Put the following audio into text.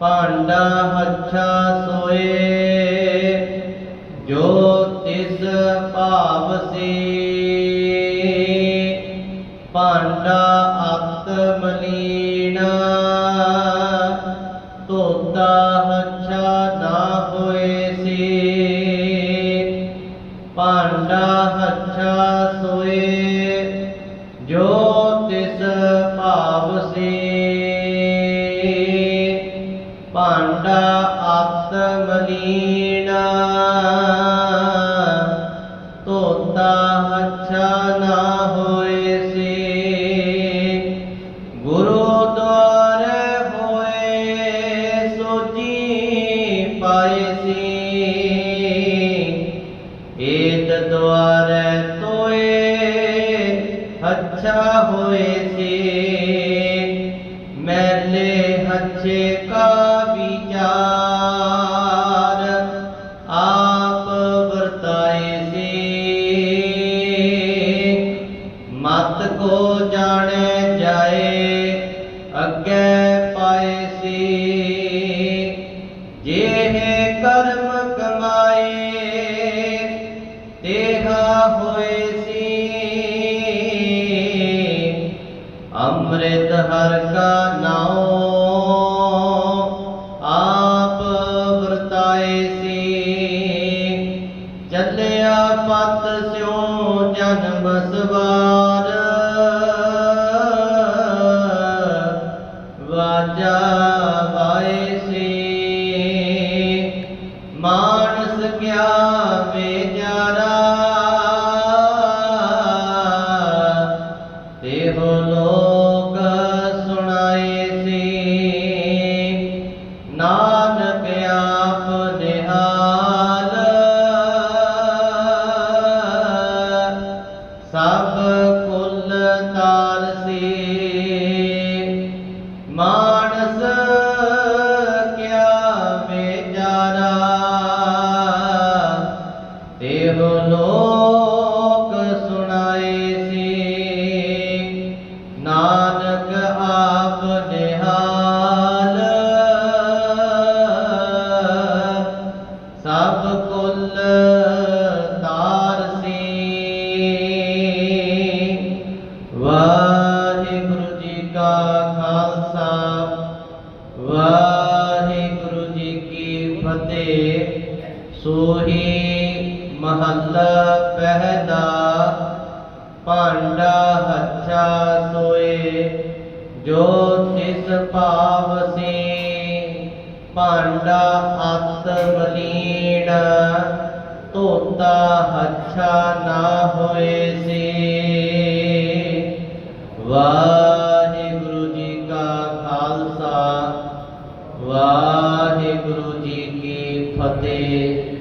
ਭਾਂਡਾ ਹੱਛਾ ਸੋਏ, ਜੋ ਤਿਸ ਭਾਵ ਸੀ। ਭਾਂਡਾ ਅਤ ਮਲੀਣਾ ਤੋਤਾ ਹੱਛਾ ਨਾ ਹੋਏ ਸੀ। ਭਾਂਡਾ ਹੱਛਾ ਸੋਏ, ਜੋ ਤਿਸ ਮਲੀਣਾ ਤੋਤਾ ਹੱਛਾ ਨਾ ਹੋਏ ਸੀ। ਗੁਰੂ ਦੁਆਰੇ ਹੋਏ ਸੋਜੀ ਪਾਏ ਸੀ। ਏਤ ਦੁਆਰੇ ਤੋਏ ਹੱਛਾ ਹੋਏ ਸੀ। ਮੈਲੇ ਹੱਛੇ ਕਾ ਜਾਣੇ ਜਾਏ, ਅੱਗੇ ਪਾਏ ਸੀ। ਜਿਹੇ ਕਰਮ ਕਮਾਏ, ਤੇਹਾ ਹੋਏ ਸੀ। ਅੰਮ੍ਰਿਤ ਹਰ ਕਾ ਨਾਉ, ਆਪ ਵਰਤਾਏ ਸੀ। ਚੱਲਿਆ ਪਤ ਸਿਉ ਜਨਮ ਸਵਾਰ ਵਾਜਾ ਵਾਏ ਸੀ। ਮਾਨਸ ਕਿਆ ਵੇਜਾਰਾ ਦੇਹੋ ਲੋਕ ਸੁਣਾਏ ਸੀ। ਨਾਨਕ ਆਪ ਨਿਹਾਲ। ਸਭ ਕੁਲ ਤਾਰਸੀ ਮਾਨਸ ਸੋਹੀ ਮਹੱਲਾ ਪਹਿਲਾ, ਭਾਂਡਾ ਹੱਛਾ ਸੋਏ, ਜੋ ਤਿਸ ਭਾਵ ਸੀ, ਭਾਂਡਾ ਅਤ ਮਲੀਣ ਧੋਤਾ ਹੱਛਾ ਨਾ ਹੋਏ ਸੀ। ਵਾਹਿਗੁਰੂ ਜੀ ਕਾ ਖਾਲਸਾ, ਵਾਹਿਗੁਰੂ ਜੀ ਫਤਿਹ।